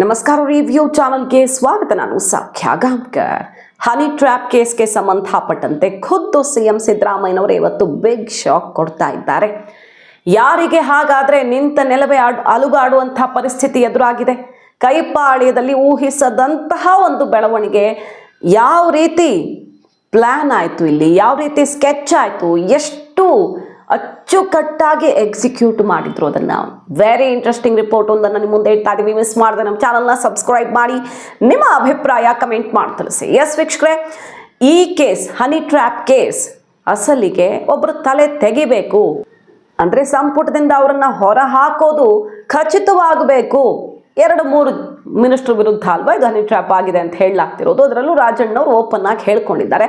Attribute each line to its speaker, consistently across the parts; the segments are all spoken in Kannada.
Speaker 1: ನಮಸ್ಕಾರ ರಿವ್ಯೂ ಚಾನಲ್ಗೆ ಸ್ವಾಗತ. ನಾನು ಸೌಖ್ಯ ಗಾಂಕರ್ ಹನಿ ಟ್ರ್ಯಾಪ್ ಕೇಸ್ಗೆ ಸಂಬಂಧಪಟ್ಟಂತೆ ಖುದ್ದು ಸಿಎಂ ಸಿದ್ದರಾಮಯ್ಯನವರು ಇವತ್ತು ಬಿಗ್ ಶಾಕ್ ಕೊಡ್ತಾ ಇದ್ದಾರೆ. ಯಾರಿಗೆ ಹಾಗಾದ್ರೆ ನಿಂತ ನೆಲವೇ ಅಲುಗಾಡುವಂತಹ ಪರಿಸ್ಥಿತಿ ಎದುರಾಗಿದೆ? ಕೈಪಾಳ್ಯದಲ್ಲಿ ಊಹಿಸದಂತಹ ಒಂದು ಬೆಳವಣಿಗೆ. ಯಾವ ರೀತಿ ಪ್ಲ್ಯಾನ್ ಆಯಿತು ಇಲ್ಲಿ? ಯಾವ ರೀತಿ ಸ್ಕೆಚ್ ಆಯಿತು? ಎಷ್ಟು ಅಚ್ಚುಕಟ್ಟಾಗಿ ಎಕ್ಸಿಕ್ಯೂಟ್ ಮಾಡಿದ್ರು ಅದನ್ನು. ವೆರಿ ಇಂಟ್ರೆಸ್ಟಿಂಗ್ ರಿಪೋರ್ಟ್ ಒಂದನ್ನು ನಿಮ್ಮ ಮುಂದೆ ಇಡ್ತಾ ಇದೀವಿ. ಮಿಸ್ ಮಾಡಿದೆ ನಮ್ಮ ಚಾನಲ್ನ ಸಬ್ಸ್ಕ್ರೈಬ್ ಮಾಡಿ. ನಿಮ್ಮ ಅಭಿಪ್ರಾಯ ಕಮೆಂಟ್ ಮಾಡಿ ತಿಳಿಸಿ. ಎಸ್ ವೀಕ್ಷಕರೇ, ಈ ಕೇಸ್ ಹನಿ ಟ್ರ್ಯಾಪ್ ಕೇಸ್ ಅಸಲಿಗೆ ಒಬ್ಬರು ತಲೆ ತೆಗಿಬೇಕು. ಅಂದರೆ ಸಂಪುಟದಿಂದ ಅವರನ್ನು ಹೊರ ಹಾಕೋದು ಖಚಿತವಾಗಬೇಕು. ಎರಡು, ಮೂರು ಮಿನಿಸ್ಟ್ರ್ ವಿರುದ್ಧ ಅಲ್ವಾ ಇದು ಹನಿ ಟ್ರ್ಯಾಪ್ ಆಗಿದೆ ಅಂತ ಹೇಳಲಾಗ್ತಿರೋದು. ಅದರಲ್ಲೂ ರಾಜಣ್ಣವರು ಓಪನ್ ಆಗಿ ಹೇಳ್ಕೊಂಡಿದ್ದಾರೆ.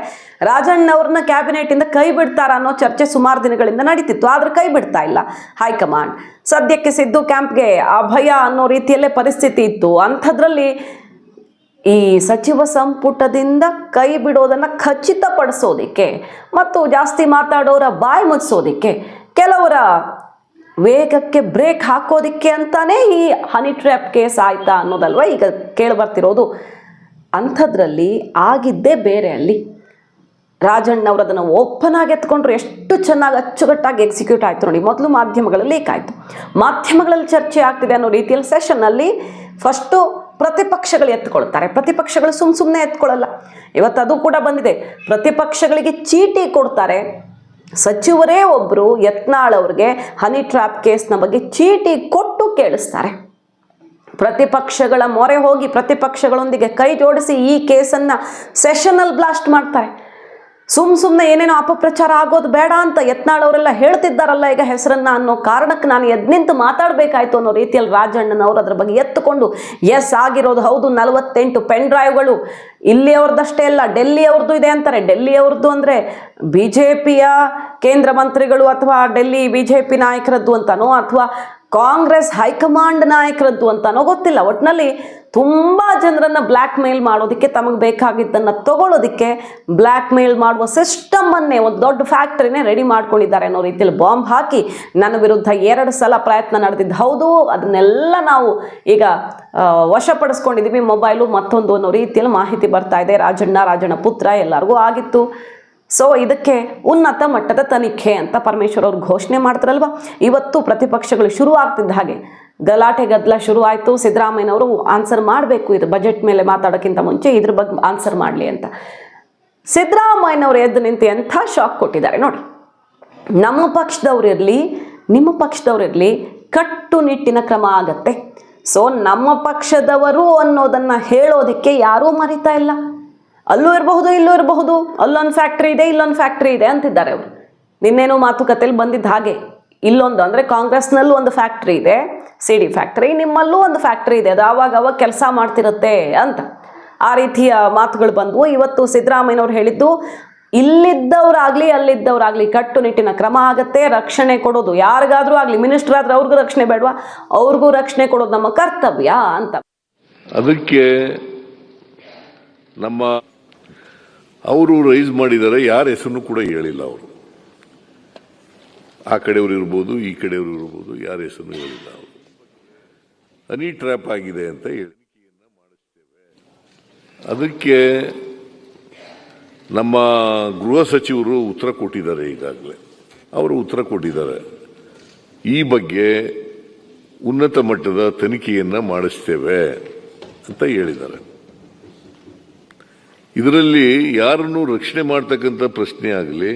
Speaker 1: ರಾಜಣ್ಣವ್ರನ್ನ ಕ್ಯಾಬಿನೆಟಿಂದ ಕೈ ಬಿಡ್ತಾರ ಅನ್ನೋ ಚರ್ಚೆ ಸುಮಾರು ದಿನಗಳಿಂದ ನಡೀತಿತ್ತು, ಆದ್ರೆ ಕೈ ಬಿಡ್ತಾ ಇಲ್ಲ. ಹೈಕಮಾಂಡ್, ಸದ್ಯಕ್ಕೆ ಸಿದ್ದು ಕ್ಯಾಂಪ್ಗೆ ಅಭಯ ಅನ್ನೋ ರೀತಿಯಲ್ಲೇ ಪರಿಸ್ಥಿತಿ ಇತ್ತು. ಅಂಥದ್ರಲ್ಲಿ ಈ ಸಚಿವ ಸಂಪುಟದಿಂದ ಕೈ ಬಿಡೋದನ್ನು ಖಚಿತಪಡಿಸೋದಿಕ್ಕೆ ಮತ್ತು ಜಾಸ್ತಿ ಮಾತಾಡೋರ ಬಾಯಿ ಮುಚ್ಚಿಸೋದಿಕ್ಕೆ ಕೆಲವರ ವೇಗಕ್ಕೆ ಬ್ರೇಕ್ ಹಾಕೋದಿಕ್ಕೆ ಅಂತಾನೆ ಈ ಹನಿ ಟ್ರ್ಯಾಪ್ ಕೇಸ್ ಆಯ್ತಾ ಅನ್ನೋದಲ್ವ? ಈಗ ಕೇಳಿಬರ್ತಿರೋದು ಅಂಥದ್ರಲ್ಲಿ ಆಗಿದ್ದೇ ಬೇರೆ ಅಲ್ಲಿ. ರಾಜಣ್ಣವ್ರು ಅದನ್ನು ಓಪನ್ ಆಗಿ ಎತ್ಕೊಂಡ್ರು ಎಷ್ಟು ಚೆನ್ನಾಗಿ ಅಚ್ಚುಕಟ್ಟಾಗಿ ಎಕ್ಸಿಕ್ಯೂಟ್ ಆಯಿತು ನೋಡಿ. ಮೊದಲು ಮಾಧ್ಯಮಗಳಲ್ಲಿ ಲೀಕ್ ಆಯಿತು. ಮಾಧ್ಯಮಗಳಲ್ಲಿ ಚರ್ಚೆ ಆಗ್ತಿದೆ ಅನ್ನೋ ರೀತಿಯಲ್ಲಿ ಸೆಷನ್ನಲ್ಲಿ ಫಸ್ಟು ಪ್ರತಿಪಕ್ಷಗಳು ಎತ್ಕೊಳ್ತಾರೆ. ಪ್ರತಿಪಕ್ಷಗಳು ಸುಮ್ಮ ಸುಮ್ಮನೆ ಎತ್ಕೊಳ್ಳಲ್ಲ ಇವತ್ತು ಅದು ಕೂಡ ಬಂದಿದೆ. ಪ್ರತಿಪಕ್ಷಗಳಿಗೆ ಚೀಟಿ ಕೊಡ್ತಾರೆ. ಸಚಿವರೇ ಒಬ್ಬರು ಯತ್ನಾಳ್ ಅವ್ರಿಗೆ ಹನಿ ಟ್ರ್ಯಾಪ್ ಕೇಸ್ನ ಬಗ್ಗೆ ಚೀಟಿ ಕೊಟ್ಟು ಕೇಳಿಸ್ತಾರೆ. ಪ್ರತಿಪಕ್ಷಗಳ ಮೊರೆ ಹೋಗಿ ಪ್ರತಿಪಕ್ಷಗಳೊಂದಿಗೆ ಕೈ ಜೋಡಿಸಿ ಈ ಕೇಸನ್ನು ಸೆಷನಲ್ ಬ್ಲಾಸ್ಟ್ ಮಾಡ್ತಾರೆ. ಸುಮ್ ಸುಮ್ಮನೆ ಏನೇನೋ ಅಪಪ್ರಚಾರ ಆಗೋದು ಬೇಡ ಅಂತ ಯತ್ನಾಳ್ ಅವರೆಲ್ಲ ಹೇಳ್ತಿದ್ದಾರಲ್ಲ ಈಗ ಹೆಸರನ್ನ ಅನ್ನೋ ಕಾರಣಕ್ಕೆ ನಾನು ಎದ್ ನಿಂತು ಮಾತಾಡಬೇಕಾಯ್ತು ಅನ್ನೋ ರೀತಿಯಲ್ಲಿ ರಾಜಣ್ಣನವರು ಅದ್ರ ಬಗ್ಗೆ ಎತ್ತುಕೊಂಡು, ಎಸ್, ಆಗಿರೋದು ಹೌದು, ನಲವತ್ತೆಂಟು ಪೆನ್ ಡ್ರೈವ್ಗಳು ಇಲ್ಲಿಯವ್ರದ್ದಷ್ಟೇ ಅಲ್ಲ ಡೆಲ್ಲಿಯವ್ರದ್ದು ಇದೆ ಅಂತಾರೆ. ಡೆಲ್ಲಿಯವ್ರದ್ದು ಅಂದರೆ ಬಿ ಜೆ ಪಿಯ ಕೇಂದ್ರ ಮಂತ್ರಿಗಳು ಅಥವಾ ಡೆಲ್ಲಿ ಬಿ ಜೆ ಪಿ ನಾಯಕರದ್ದು ಅಂತನೋ, ಅಥವಾ ಕಾಂಗ್ರೆಸ್ ಹೈಕಮಾಂಡ್ ನಾಯಕರದ್ದು ಅಂತನೋ ಗೊತ್ತಿಲ್ಲ. ಒಟ್ಟಿನಲ್ಲಿ ತುಂಬ ಜನರನ್ನು ಬ್ಲ್ಯಾಕ್ ಮೇಲ್ ಮಾಡೋದಕ್ಕೆ ತಮಗೆ ಬೇಕಾಗಿದ್ದನ್ನು ತಗೊಳ್ಳೋದಕ್ಕೆ ಬ್ಲ್ಯಾಕ್ ಮೇಲ್ ಮಾಡುವ ಸಿಸ್ಟಮನ್ನೇ ಒಂದು ದೊಡ್ಡ ಫ್ಯಾಕ್ಟ್ರಿನೇ ರೆಡಿ ಮಾಡ್ಕೊಂಡಿದ್ದಾರೆ ಅನ್ನೋ ರೀತಿಯಲ್ಲಿ ಬಾಂಬ್ ಹಾಕಿ ನನ್ನ ವಿರುದ್ಧ ಎರಡು ಸಲ ಪ್ರಯತ್ನ ನಡೆದಿದ್ದು. ಹೌದು, ಅದನ್ನೆಲ್ಲ ನಾವು ಈಗ ವಶಪಡಿಸ್ಕೊಂಡಿದ್ದೀವಿ ಮೊಬೈಲು ಮತ್ತೊಂದು ಅನ್ನೋ ರೀತಿಯಲ್ಲಿ ಮಾಹಿತಿ ಬರ್ತಾ ಇದೆ. ರಾಜಣ್ಣ ರಾಜಣ್ಣ ಪುತ್ರ ಎಲ್ಲರಿಗೂ ಆಗಿತ್ತು. ಸೊ ಇದಕ್ಕೆ ಉನ್ನತ ಮಟ್ಟದ ತನಿಖೆ ಅಂತ ಪರಮೇಶ್ವರ್ ಅವರು ಘೋಷಣೆ ಮಾಡ್ತಾರಲ್ವ? ಇವತ್ತು ಪ್ರತಿಪಕ್ಷಗಳು ಶುರು ಆಗ್ತಿದ್ದ ಹಾಗೆ. ಗಲಾಟೆ ಗದ್ದಲ ಶುರು ಆಯಿತು. ಸಿದ್ದರಾಮಯ್ಯನವರು ಆನ್ಸರ್ ಮಾಡಬೇಕು. ಇದು ಬಜೆಟ್ ಮೇಲೆ ಮಾತಾಡೋಕ್ಕಿಂತ ಮುಂಚೆ ಇದ್ರ ಬಗ್ಗೆ ಆನ್ಸರ್ ಮಾಡಲಿ ಅಂತ. ಸಿದ್ದರಾಮಯ್ಯನವರು ಎದ್ದು ನಿಂತು ಎಂಥ ಶಾಕ್ ಕೊಟ್ಟಿದ್ದಾರೆ ನೋಡಿ. ನಮ್ಮ ಪಕ್ಷದವ್ರು ಇರಲಿ, ನಿಮ್ಮ ಪಕ್ಷದವ್ರು ಇರಲಿ ಕಟ್ಟುನಿಟ್ಟಿನ ಕ್ರಮ ಆಗತ್ತೆ. ಸೊ ನಮ್ಮ ಪಕ್ಷದವರು ಅನ್ನೋದನ್ನು ಹೇಳೋದಕ್ಕೆ ಯಾರೂ ಮರಿತಾ ಇಲ್ಲ. ಅಲ್ಲೂ ಇರಬಹುದು, ಇಲ್ಲೂ ಇರಬಹುದು, ಅಲ್ಲೊಂದು ಫ್ಯಾಕ್ಟ್ರಿ ಇದೆ, ಇಲ್ಲೊಂದು ಫ್ಯಾಕ್ಟ್ರಿ ಇದೆ ಅಂತಿದ್ದಾರೆ ಅವರು. ನಿನ್ನೇನೋ ಮಾತುಕತೆಯಲ್ಲಿ ಬಂದಿದ್ದ ಹಾಗೆ, ಇಲ್ಲೊಂದು ಅಂದರೆ ಕಾಂಗ್ರೆಸ್ನಲ್ಲೂ ಒಂದು ಫ್ಯಾಕ್ಟ್ರಿ ಇದೆ ಸಿ ಡಿ ಫ್ಯಾಕ್ಟ್ರಿ ನಿಮ್ಮಲ್ಲೂ ಒಂದು ಫ್ಯಾಕ್ಟ್ರಿ ಇದೆ, ಅದು ಆವಾಗ ಅವಾಗ ಕೆಲಸ ಮಾಡ್ತಿರುತ್ತೆ ಅಂತ. ಆ ರೀತಿಯ ಮಾತುಗಳು ಬಂದವು. ಇವತ್ತು ಸಿದ್ದರಾಮಯ್ಯನವ್ರು ಹೇಳಿದ್ದು, ಇಲ್ಲಿದ್ದವರಾಗಲಿ, ಅಲ್ಲಿದ್ದವರಾಗಲಿ ಕಟ್ಟುನಿಟ್ಟಿನ ಕ್ರಮ ಆಗತ್ತೆ, ರಕ್ಷಣೆ ಕೊಡೋದು. ಯಾರಿಗಾದ್ರೂ ಆಗಲಿ ಮಿನಿಸ್ಟರ್ ಆದ್ರೆ ಅವ್ರಿಗೂ ರಕ್ಷಣೆ ಬೇಡವಾ? ಅವ್ರಿಗೂ ರಕ್ಷಣೆ ಕೊಡೋದು ನಮ್ಮ ಕರ್ತವ್ಯ ಅಂತ.
Speaker 2: ಅದಕ್ಕೆ ನಮ್ಮ ಅವರು ರೈಸ್ ಮಾಡಿದ್ದಾರೆ ಯಾರ ಹೆಸರನ್ನು ಕೂಡ ಹೇಳಿಲ್ಲ ಅವರು. ಆ ಕಡೆಯವರು ಇರ್ಬೋದು, ಈ ಕಡೆಯವರು ಇರ್ಬೋದು, ಯಾರ ಹೆಸರು ಹೇಳಿಲ್ಲ ಅವರು. ಹನಿ ಟ್ರ್ಯಾಪ್ ಆಗಿದೆ ಅಂತ ಹೇಳಿ. ಅದಕ್ಕೆ ನಮ್ಮ ಗೃಹ ಸಚಿವರು ಉತ್ತರ ಕೊಟ್ಟಿದ್ದಾರೆ ಈಗಾಗಲೇ. ಅವರು ಉತ್ತರ ಕೊಟ್ಟಿದ್ದಾರೆ. ಈ ಬಗ್ಗೆ ಉನ್ನತ ಮಟ್ಟದ ತನಿಖೆಯನ್ನು ಮಾಡಿಸ್ತೇವೆ ಅಂತ ಹೇಳಿದ್ದಾರೆ. ಇದರಲ್ಲಿ ಯಾರನ್ನು ರಕ್ಷಣೆ ಮಾಡ್ತಕ್ಕಂಥ ಪ್ರಶ್ನೆ ಆಗಲಿ,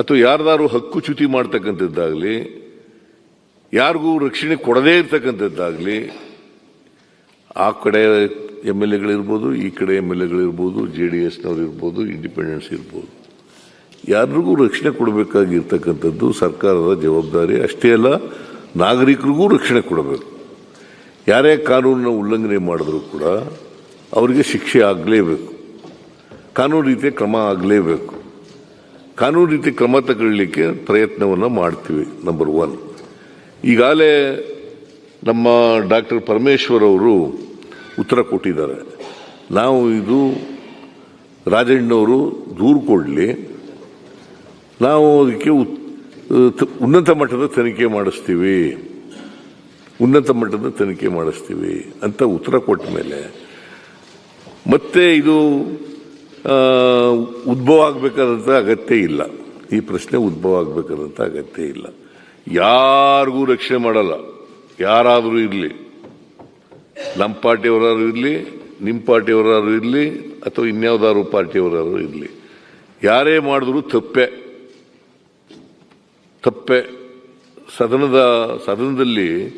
Speaker 2: ಅಥವಾ ಯಾರ್ದಾರು ಹಕ್ಕು ಚ್ಯುತಿ ಮಾಡ್ತಕ್ಕಂಥದ್ದಾಗಲಿ, ಯಾರಿಗೂ ರಕ್ಷಣೆ ಕೊಡದೇ ಇರ್ತಕ್ಕಂಥದ್ದಾಗಲಿ, ಆ ಕಡೆ ಎಂ ಎಲ್ ಎಗಳಿರ್ಬೋದು, ಈ ಕಡೆ ಎಂ ಎಲ್ ಎಗಳಿರ್ಬೋದು, ಜೆ ಡಿ ಎಸ್ನವ್ರು ಇರ್ಬೋದು ಇಂಡಿಪೆಂಡೆನ್ಸ್ ಇರ್ಬೋದು ಯಾರಿಗೂ ರಕ್ಷಣೆ ಕೊಡಬೇಕಾಗಿರ್ತಕ್ಕಂಥದ್ದು ಸರ್ಕಾರದ ಜವಾಬ್ದಾರಿ. ಅಷ್ಟೇ ಅಲ್ಲ, ನಾಗರಿಕರಿಗೂ ರಕ್ಷಣೆ ಕೊಡಬೇಕು. ಯಾರೇ ಕಾನೂನನ್ನ ಉಲ್ಲಂಘನೆ ಮಾಡಿದ್ರು ಕೂಡ ಅವರಿಗೆ ಶಿಕ್ಷೆ ಆಗಲೇಬೇಕು. ಕಾನೂನು ರೀತಿಯ ಕ್ರಮ ಆಗಲೇಬೇಕು. ಕಾನೂನು ರೀತಿ ಕ್ರಮ ತಗೊಳ್ಳಿಕ್ಕೆ ಪ್ರಯತ್ನವನ್ನು ಮಾಡ್ತೀವಿ ನಂಬರ್ ಒನ್ ಈಗಾಗಲೇ ನಮ್ಮ ಡಾಕ್ಟರ್ ಪರಮೇಶ್ವರ್ ಅವರು ಉತ್ತರ ಕೊಟ್ಟಿದ್ದಾರೆ. ನಾವು ಇದು ರಾಜಣ್ಣವರು ದೂರು ಕೊಡಲಿ. ನಾವು ಅದಕ್ಕೆ ಉನ್ನತ ಮಟ್ಟದ ತನಿಖೆ ಮಾಡಿಸ್ತೀವಿ. ಉನ್ನತ ಮಟ್ಟದ ತನಿಖೆ ಮಾಡಿಸ್ತೀವಿ ಅಂತ ಉತ್ತರ ಕೊಟ್ಟ ಮೇಲೆ ಮತ್ತೆ ಇದು ಉದ್ಭವ ಆಗಬೇಕಾದಂಥ ಅಗತ್ಯ ಇಲ್ಲ. ಈ ಪ್ರಶ್ನೆ ಉದ್ಭವ ಆಗಬೇಕಾದಂಥ ಅಗತ್ಯ ಇಲ್ಲ. ಯಾರಿಗೂ ರಕ್ಷಣೆ ಮಾಡಲ್ಲ. ಯಾರಾದರೂ ಇರಲಿ. ನಮ್ಮ ಪಾರ್ಟಿಯವರಾದ್ರು ಇರಲಿ, ನಿಮ್ಮ ಪಾರ್ಟಿಯವರಾದ್ರು ಇರಲಿ, ಅಥವಾ ಇನ್ಯಾವುದಾದ್ರು ಪಾರ್ಟಿಯವರಾದ್ರು ಇರಲಿ. ಯಾರೇ ಮಾಡಿದ್ರು ತಪ್ಪೆ. ತಪ್ಪೆ. ಸದನದ, ಸದನದಲ್ಲಿ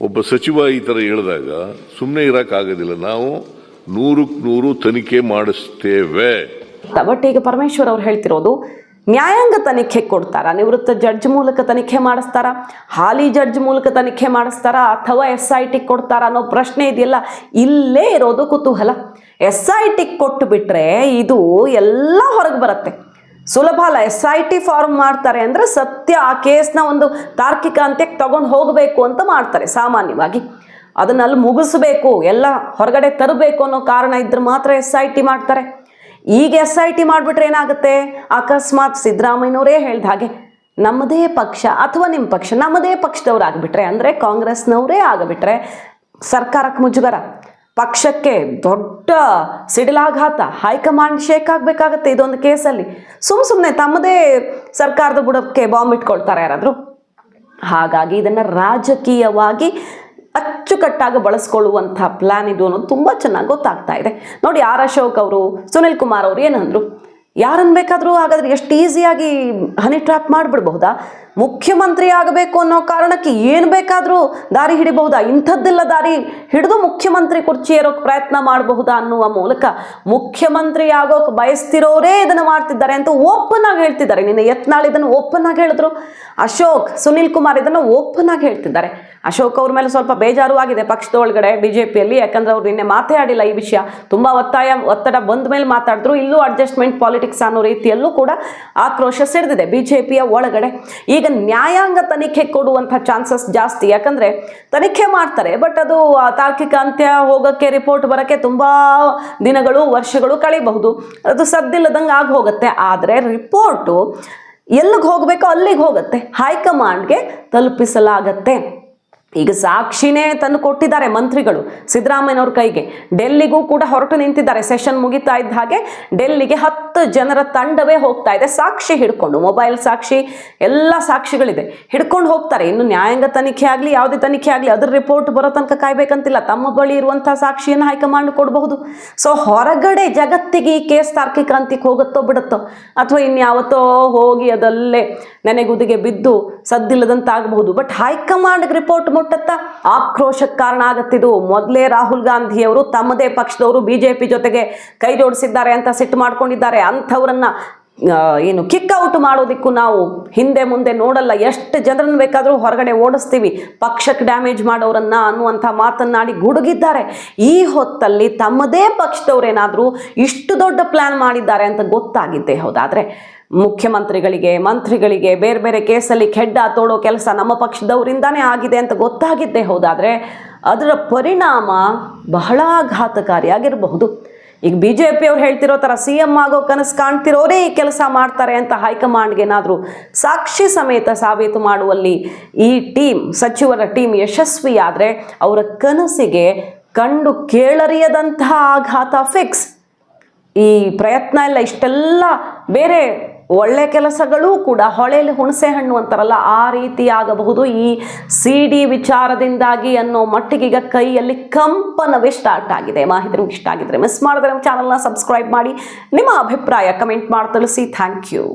Speaker 2: ಒಬ್ಬ ಸಚಿವ ಈ ಥರ ಹೇಳಿದಾಗ ಸುಮ್ಮನೆ ಇರೋಕ್ಕಾಗೋದಿಲ್ಲ. ನಾವು ನೂರಕ್ಕೆ ನೂರು ತನಿಖೆ ಮಾಡಿಸ್ತೇವೆ.
Speaker 1: ಬಟ್ ಈಗ ಪರಮೇಶ್ವರ್ ಅವ್ರು ಹೇಳ್ತಿರೋದು, ನ್ಯಾಯಾಂಗ ತನಿಖೆ ಕೊಡ್ತಾರ? ನಿವೃತ್ತ ಜಡ್ಜ್ ಮೂಲಕ ತನಿಖೆ ಮಾಡಿಸ್ತಾರ? ಹಾಲಿ ಜಡ್ಜ್ ಮೂಲಕ ತನಿಖೆ ಮಾಡಿಸ್ತಾರ? ಅಥವಾ ಎಸ್ ಐ ಟಿ ಕೊಡ್ತಾರ ಅನ್ನೋ ಪ್ರಶ್ನೆ ಇದೆಯಲ್ಲ, ಇಲ್ಲೇ ಇರೋದು ಕುತೂಹಲ. ಎಸ್ ಐ ಟಿ ಕೊಟ್ಟು ಬಿಟ್ರೆ ಇದು ಎಲ್ಲ ಹೊರಗೆ ಬರುತ್ತೆ. ಸುಲಭ ಅಲ್ಲ, ಎಸ್ ಐ ಟಿ ಫಾರ್ಮ್ ಮಾಡ್ತಾರೆ ಅಂದ್ರೆ ಸತ್ಯ ಆ ಕೇಸ್ನ ಒಂದು ತಾರ್ಕಿಕ ಅಂತ್ಯಕ್ಕೆ ತಗೊಂಡು ಹೋಗಬೇಕು ಅಂತ ಮಾಡ್ತಾರೆ, ಸಾಮಾನ್ಯವಾಗಿ. ಅದನ್ನ ಅಲ್ಲಿ ಮುಗಿಸ್ಬೇಕು, ಎಲ್ಲ ಹೊರಗಡೆ ತರಬೇಕು ಅನ್ನೋ ಕಾರಣ ಇದ್ರೆ ಮಾತ್ರ ಎಸ್ ಐ ಟಿ ಮಾಡ್ತಾರೆ. ಈಗ ಎಸ್ ಐ ಟಿ ಮಾಡಿಬಿಟ್ರೆ ಏನಾಗುತ್ತೆ? ಅಕಸ್ಮಾತ್ ಸಿದ್ದರಾಮಯ್ಯನವರೇ ಹೇಳ್ದ ಹಾಗೆ, ನಮ್ಮದೇ ಪಕ್ಷ ಅಥವಾ ನಿಮ್ಮ ಪಕ್ಷ ನಮ್ಮದೇ ಪಕ್ಷದವ್ರು ಆಗಿಬಿಟ್ರೆ, ಅಂದರೆ ಕಾಂಗ್ರೆಸ್ನವರೇ ಆಗಿಬಿಟ್ರೆ ಸರ್ಕಾರಕ್ಕೆ ಮುಜುಗರ. ಪಕ್ಷಕ್ಕೆ ದೊಡ್ಡ ಸಿಡಿಲಾಘಾತ, ಹೈಕಮಾಂಡ್ ಶೇಕ್ ಆಗಬೇಕಾಗತ್ತೆ ಇದೊಂದು ಕೇಸಲ್ಲಿ. ಸುಮ್ಮ ಸುಮ್ಮನೆ ತಮ್ಮದೇ ಸರ್ಕಾರದ ಬುಡಕ್ಕೆ ಬಾಂಬ್ ಇಟ್ಕೊಳ್ತಾರೆ ಯಾರಾದರೂ. ಹಾಗಾಗಿ ಇದನ್ನು ರಾಜಕೀಯವಾಗಿ ಅಚ್ಚುಕಟ್ಟಾಗಿ ಬಳಸ್ಕೊಳ್ಳುವಂಥ ಪ್ಲಾನ್ ಇದು ಅನ್ನೋದು ತುಂಬ ಚೆನ್ನಾಗಿ ಗೊತ್ತಾಗ್ತಾ ಇದೆ. ನೋಡಿ ಆರ್ ಅಶೋಕ್ ಅವರು, ಸುನಿಲ್ ಕುಮಾರ್ ಅವರು ಏನಂದ್ರು ಯಾರನ್ನು ಬೇಕಾದರೂ ಹಾಗಾದ್ರೆ ಎಷ್ಟು ಈಸಿಯಾಗಿ ಹನಿ ಟ್ರ್ಯಾಪ್ ಮಾಡಿಬಿಡ್ಬಹುದಾ? ಮುಖ್ಯಮಂತ್ರಿ ಆಗಬೇಕು ಅನ್ನೋ ಕಾರಣಕ್ಕೆ ಏನು ಬೇಕಾದರೂ ದಾರಿ ಹಿಡಿಬಹುದಾ? ಇಂಥದ್ದೆಲ್ಲ ದಾರಿ ಹಿಡಿದು ಮುಖ್ಯಮಂತ್ರಿ ಕುರ್ಚಿ ಏರೋಕೆ ಪ್ರಯತ್ನ ಮಾಡಬಹುದಾ ಅನ್ನುವ ಮೂಲಕ ಮುಖ್ಯಮಂತ್ರಿ ಆಗೋಕೆ ಬಯಸ್ತಿರೋರೇ ಇದನ್ನು ಮಾಡ್ತಿದ್ದಾರೆ ಅಂತ ಓಪನ್ ಆಗಿ ಹೇಳ್ತಿದ್ದಾರೆ. ನಿನ್ನೆ ಯತ್ನಾಳ್ ಇದನ್ನು ಓಪನ್ ಆಗಿ ಹೇಳಿದ್ರು. ಅಶೋಕ್, ಸುನಿಲ್ ಕುಮಾರ್ ಇದನ್ನು ಓಪನ್ ಆಗಿ ಹೇಳ್ತಿದ್ದಾರೆ. ಅಶೋಕ್ ಅವ್ರ ಮೇಲೆ ಸ್ವಲ್ಪ ಬೇಜಾರು ಆಗಿದೆ ಪಕ್ಷದ ಒಳಗಡೆ ಬಿಜೆಪಿಯಲ್ಲಿ, ಯಾಕಂದ್ರೆ ಅವ್ರು ನಿನ್ನೆ ಮಾತೇ ಆಡಿಲ್ಲ ಈ ವಿಷಯ. ತುಂಬಾ ಒತ್ತಾಯ, ಒತ್ತಡ ಬಂದ ಮೇಲೆ ಮಾತಾಡಿದ್ರು. ಇಲ್ಲೂ ಅಡ್ಜಸ್ಟ್ಮೆಂಟ್ ಪಾಲಿಟಿಕ್ಸ್ ಅನ್ನೋ ರೀತಿಯಲ್ಲೂ ಕೂಡ ಆಕ್ರೋಶ ಸಿಡಿದಿದೆ ಬಿಜೆಪಿಯ ಒಳಗಡೆ. ಈಗ ನ್ಯಾಯಾಂಗ ತನಿಖೆ ಕೊಡುವಂಥ ಚಾನ್ಸಸ್ ಜಾಸ್ತಿ. ಯಾಕಂದ್ರೆ ತನಿಖೆ ಮಾಡ್ತಾರೆ ಬಟ್ ಅದು ತಾರ್ಕಿಕ ಅಂತ್ಯ ಹೋಗೋಕ್ಕೆ ರಿಪೋರ್ಟ್ ಬರೋಕ್ಕೆ ತುಂಬಾ ದಿನಗಳು, ವರ್ಷಗಳು ಕಳೀಬಹುದು. ಅದು ಸದ್ದಿಲ್ಲದಂಗೆ ಆಗಿ ಹೋಗುತ್ತೆ. ಆದರೆ ರಿಪೋರ್ಟು ಎಲ್ಲಿಗೆ ಹೋಗಬೇಕೋ ಅಲ್ಲಿಗೆ ಹೋಗುತ್ತೆ. ಹೈಕಮಾಂಡ್ಗೆ ತಲುಪಿಸಲಾಗತ್ತೆ. ಈಗ ಸಾಕ್ಷಿನೇ ತಂದು ಕೊಟ್ಟಿದ್ದಾರೆ ಮಂತ್ರಿಗಳು ಸಿದ್ದರಾಮಯ್ಯನವ್ರ ಕೈಗೆ. ಡೆಲ್ಲಿಗೂ ಕೂಡ ಹೊರಟು ನಿಂತಿದ್ದಾರೆ. ಸೆಷನ್ ಮುಗಿತಾ ಇದ್ದ ಹಾಗೆ ಡೆಲ್ಲಿಗೆ ಹತ್ತು ಜನರ ತಂಡವೇ ಹೋಗ್ತಾ ಇದೆ. ಸಾಕ್ಷಿ ಹಿಡ್ಕೊಂಡು, ಮೊಬೈಲ್ ಸಾಕ್ಷಿ, ಎಲ್ಲ ಸಾಕ್ಷಿಗಳಿದೆ. ಹಿಡ್ಕೊಂಡು ಹೋಗ್ತಾರೆ. ಇನ್ನು ನ್ಯಾಯಾಂಗ ತನಿಖೆ ಆಗಲಿ, ಯಾವುದೇ ತನಿಖೆ ಆಗಲಿ, ಅದ್ರ ರಿಪೋರ್ಟ್ ಬರೋ ತನಕ ಕಾಯ್ಬೇಕಂತಿಲ್ಲ. ತಮ್ಮ ಬಳಿ ಇರುವಂತಹ ಸಾಕ್ಷಿಯನ್ನು ಹೈಕಮಾಂಡ್ ಕೊಡಬಹುದು. ಸೊ ಹೊರಗಡೆ ಜಗತ್ತಿಗೆ ಈ ಕೇಸ್ ತಾರ್ಕಿಕ ಕ್ರಾಂತಿಗೆ ಹೋಗುತ್ತೋ ಬಿಡುತ್ತೋ, ಅಥವಾ ಇನ್ಯಾವತ್ತೋ ಹೋಗಿ ಅದಲ್ಲೇ ನೆನೆಗುದಿಗೆ ಬಿದ್ದು ಸದ್ದಿಲ್ಲದಂತಾಗಬಹುದು. ಬಟ್ ಹೈಕಮಾಂಡ್ ರಿಪೋರ್ಟ್ ಮುಟ್ಟತ್ತ ಆಕ್ರೋಶಕ್ಕೆ ಕಾರಣ ಆಗುತ್ತಿದ್ದು ಮೊದಲೇ ರಾಹುಲ್ ಗಾಂಧಿ ಅವರು ತಮ್ಮದೇ ಪಕ್ಷದವರು ಬಿಜೆಪಿ ಜೊತೆಗೆ ಕೈ ಜೋಡಿಸಿದ್ದಾರೆ ಅಂತ ಸಿಟ್ಟು ಮಾಡ್ಕೊಂಡಿದ್ದಾರೆ. ಅಂಥವ್ರನ್ನ ಏನು ಕಿಕ್ ಔಟ್ ಮಾಡೋದಕ್ಕೂ ನಾವು ಹಿಂದೆ ಮುಂದೆ ನೋಡಲ್ಲ. ಎಷ್ಟು ಜನರನ್ನು ಬೇಕಾದರೂ ಹೊರಗಡೆ ಓಡಿಸ್ತೀವಿ. ಪಕ್ಷಕ್ಕೆ ಡ್ಯಾಮೇಜ್ ಮಾಡೋರನ್ನ ಅನ್ನುವಂಥ ಮಾತನ್ನಾಡಿ ಗುಡುಗಿದ್ದಾರೆ. ಈ ಹೊತ್ತಲ್ಲಿ ತಮ್ಮದೇ ಪಕ್ಷದವರೇನಾದರೂ ಇಷ್ಟು ದೊಡ್ಡ ಪ್ಲ್ಯಾನ್ ಮಾಡಿದ್ದಾರೆ ಅಂತ ಗೊತ್ತಾಗಿದ್ದೆ ಹೌದಾದರೆ ಮುಖ್ಯಮಂತ್ರಿಗಳಿಗೆ, ಮಂತ್ರಿಗಳಿಗೆ ಬೇರೆ ಬೇರೆ ಕೇಸಲ್ಲಿ ಖೆಡ್ಡ ತೋಡೋ ಕೆಲಸ ನಮ್ಮ ಪಕ್ಷದವರಿಂದಾನೇ ಆಗಿದೆ ಅಂತ ಗೊತ್ತಾಗಿದ್ದೇ ಹೌದಾದರೆ ಅದರ ಪರಿಣಾಮ ಬಹಳ ಘಾತಕಾರಿಯಾಗಿರಬಹುದು. ಈಗ ಬಿ ಜೆ ಪಿಯವ್ರು ಹೇಳ್ತಿರೋ ಥರ ಸಿ ಎಂ ಆಗೋ ಕನಸು ಕಾಣ್ತಿರೋರೇ ಈ ಕೆಲಸ ಮಾಡ್ತಾರೆ ಅಂತ ಹೈಕಮಾಂಡ್ಗೆ ಏನಾದರೂ ಸಾಕ್ಷಿ ಸಮೇತ ಸಾಬೀತು ಮಾಡುವಲ್ಲಿ ಈ ಟೀಮ್, ಸಚಿವರ ಟೀಮ್ ಯಶಸ್ವಿಯಾದರೆ ಅವರ ಕನಸಿಗೆ ಕಂಡು ಕೇಳರಿಯದಂತಹ ಆಘಾತ ಫಿಕ್ಸ್ ಈ ಪ್ರಯತ್ನ ಎಲ್ಲ ಇಷ್ಟೆಲ್ಲ ಬೇರೆ ಒಳ್ಳೆ ಕೆಲಸಗಳೂ ಕೂಡ ಹೊಳೆಯಲ್ಲಿ ಹುಣಸೆ ಹಣ್ಣು ಅಂತಾರಲ್ಲ, ಆ ರೀತಿ ಆಗಬಹುದು. ಈ ಸಿ ಡಿ ವಿಚಾರದಿಂದಾಗಿ ಅನ್ನೋ ಮಟ್ಟಿಗೆ ಕೈಯಲ್ಲಿ ಕಂಪನವೇ ಸ್ಟಾರ್ಟ್ ಆಗಿದೆ. ಮಾಹಿತಿ ಇಷ್ಟ ಆಗಿದ್ರೆ ಮಿಸ್ ಮಾಡಿದ್ರೆ ನಮ್ಮ ಚಾನಲ್ನ ಸಬ್ಸ್ಕ್ರೈಬ್ ಮಾಡಿ. ನಿಮ್ಮ ಅಭಿಪ್ರಾಯ ಕಮೆಂಟ್ ಮಾಡಿ ತಿಳಿಸಿ. Thank you